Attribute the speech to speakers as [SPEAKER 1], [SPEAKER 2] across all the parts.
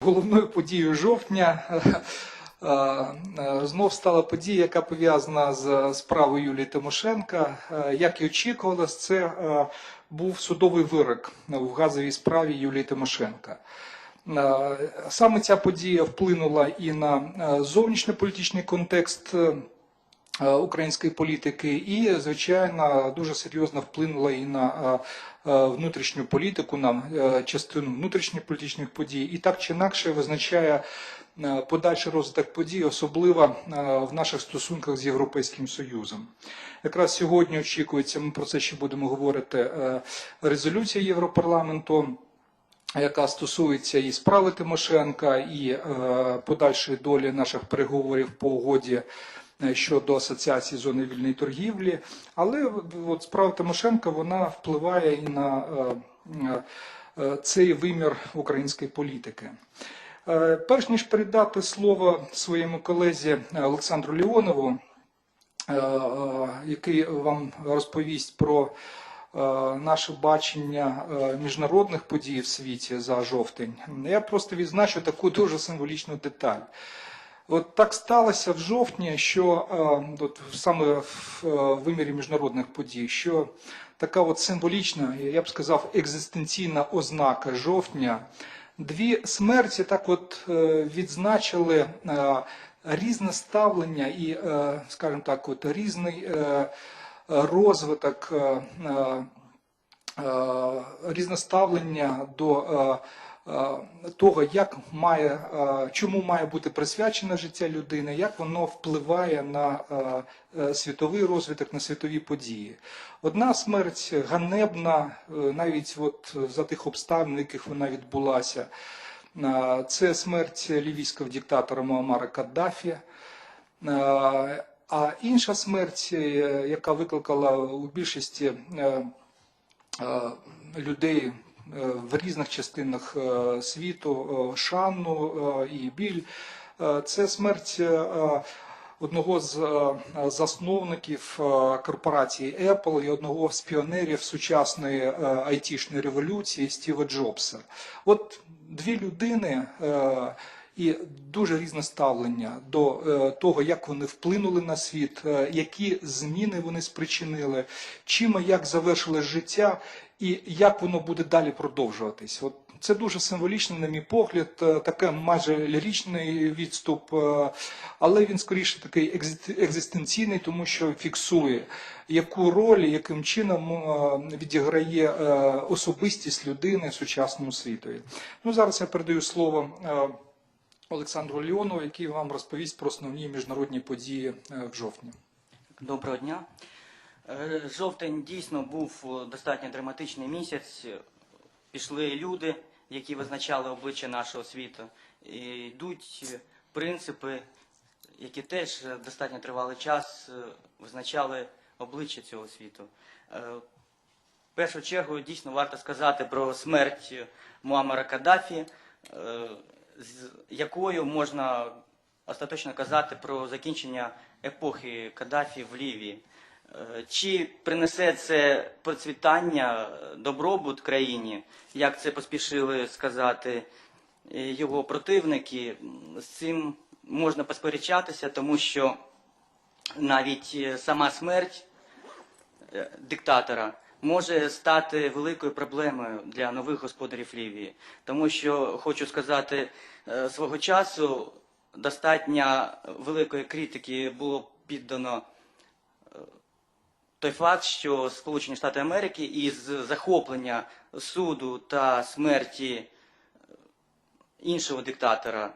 [SPEAKER 1] Головною подією жовтня е, е, знов стала подія, яка пов'язана з справою Юлії Тимошенка. Е, Як і очікувалось, це був судовий вирок в газовій справі Юлії Тимошенка. Саме ця подія вплинула і на зовнішньополітичний контекст української політики, і, звичайно, дуже серйозно вплинула і на е, е, внутрішню політику, на е, частину внутрішньополітичних подій, і так чи інакше визначає е, подальший розвиток подій, особливо е, в наших стосунках з Європейським Союзом. Якраз сьогодні очікується, ми про це ще будемо говорити, е, резолюція Європарламенту яка стосується і справи Тимошенка, і е, подальшої долі наших переговорів по угоді е, щодо асоціації зони вільної торгівлі. Але от справа Тимошенка вона впливає і на е, е, цей вимір української політики. Е, Перш ніж передати слово своєму колезі Олександру Леонову, е, е, який вам розповість про е, наше бачення е, міжнародних подій в світі за жовтень, я просто відзначу таку дуже символічну деталь. От так сталося в жовтні, що е, от саме в е, вимірі міжнародних подій, що така от символічна, я б сказав, екзистенційна ознака жовтня. Дві смерті так от е, відзначили різне ставлення і, скажімо так, от різний розвиток, різне ставлення до того, як має, е, чому має бути присвячене життя людини, як воно впливає на е, е, світовий розвиток, на світові події. Одна смерть ганебна, е, навіть от за тих обставин, в яких вона відбулася. Е, Це смерть лівійського диктатора Муаммара Каддафі. Е, А інша смерть, е, яка викликала у більшості е, е, людей е, в різних частинах е, світу е, шану е, і біль, е, це смерть е, одного з е, засновників е, корпорації Apple і одного з піонерів сучасної е, айтішної революції Стіва Джобса. От дві людини. е, і дуже різне ставлення до е, того, як вони вплинули на світ, е, які зміни вони спричинили, чим і як завершилось життя, і як воно буде далі продовжуватись. От це дуже символічно, на мій погляд, е, таке майже ліричний відступ, е, але він скоріше такий екзистенційний, тому що фіксує, яку роль, яким чином е, відіграє особистість людини в сучасному світові. Ну зараз я передаю слово. Олександру Леонову, який вам розповість про основні міжнародні події в жовтні.
[SPEAKER 2] Доброго дня. Е, Жовтень дійсно був е, достатньо драматичний місяць. Пішли люди, які визначали обличчя нашого світу. І йдуть е, принципи, які теж достатньо тривалий час визначали обличчя цього світу. В першу чергу дійсно варто сказати про смерть Муаммара Каддафі, з якою можна остаточно казати про закінчення епохи Каддафі в Лівії. Е, Чи принесе це процвітання, е, добробут країні, як це поспішили сказати е, його противники? З цим можна посперечатися, тому що навіть сама смерть диктатора може стати великою проблемою для нових господарів Лівії. Тому що хочу сказати, свого часу достатньо великої критики було піддано той факт, що Сполучені Штати Америки із захоплення суду та смерті іншого диктатора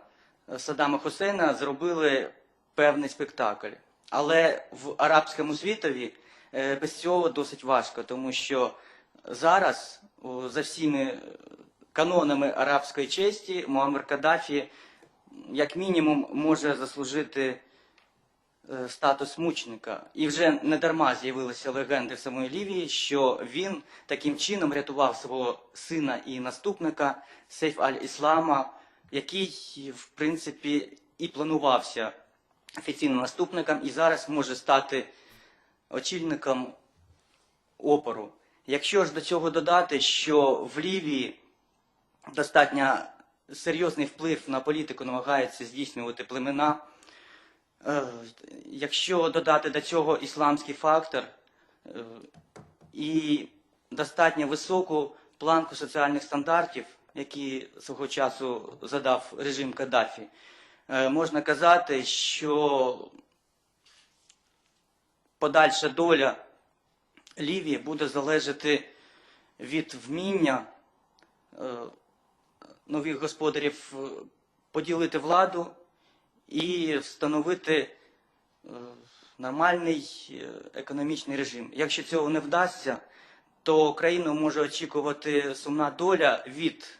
[SPEAKER 2] Саддама Хусейна зробили певний спектакль. Але в арабському світові е, без цього досить важко, тому що зараз за всіми канонами арабської честі Муаммар Каддафі як мінімум може заслужити статус мученика. І вже не дарма з'явилися легенди в самої Лівії, що він таким чином рятував свого сина і наступника Сейф аль-Іслама, який, в принципі, і планувався офіційним наступником, і зараз може стати очільником опору. Якщо ж до цього додати, що в Лівії достатньо серйозний вплив на політику намагаються здійснювати племена. Е, Якщо додати до цього ісламський фактор е, і достатньо високу планку соціальних стандартів, які свого часу задав режим Каддафі, е, можна казати, що подальша доля Лівії буде залежати від вміння нових господарів поділити владу і встановити е, нормальний е, економічний режим. Якщо цього не вдасться, то країну може очікувати сумна доля від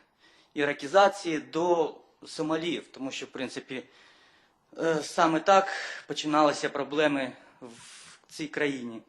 [SPEAKER 2] іракізації до Сомаліїв, тому що, в принципі, е, саме так починалися проблеми в цій країні.